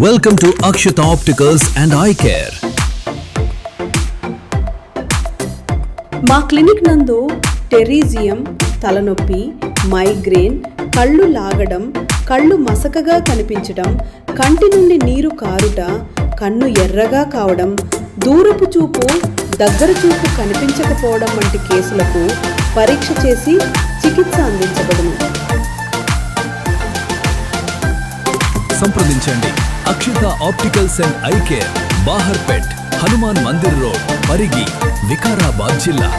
Welcome to Akshita Opticals and Eye Care. మా clinic నందు pterygium తలనొప్పి మైగ్రేన్ కళ్ళు లాగడం కళ్ళు మసకగా కనిపించడం కంటి నుండి నీరు కారుట కన్ను ఎర్రగా కావడం దూరపు చూపు దగ్గర చూపు కనిపించకపోవడం వంటి కేసులకు పరీక్ష చేసి చికిత్స అందించబడును సంప్రదించండి Akshitha opticals and eye care Baharpet Hanuman Mandir road Parigi Vikarabad జిల్లా.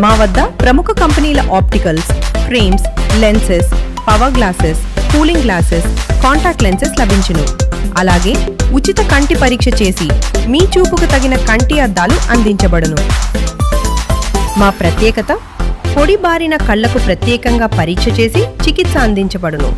మా వద్ద ప్రముఖ కంపెనీల opticals frames lenses power glasses cooling glasses contact lenses లభించును. అలాగే ఉచిత కంటి పరీక్ష చేసి మీ చూపుకు తగిన కంటి అద్దాలు అందించబడును. మా ప్రత్యేకత పొడి బారిన కళ్ళకు ప్రత్యేకంగా పరీక్ష చేసి చికిత్స అందించబడును.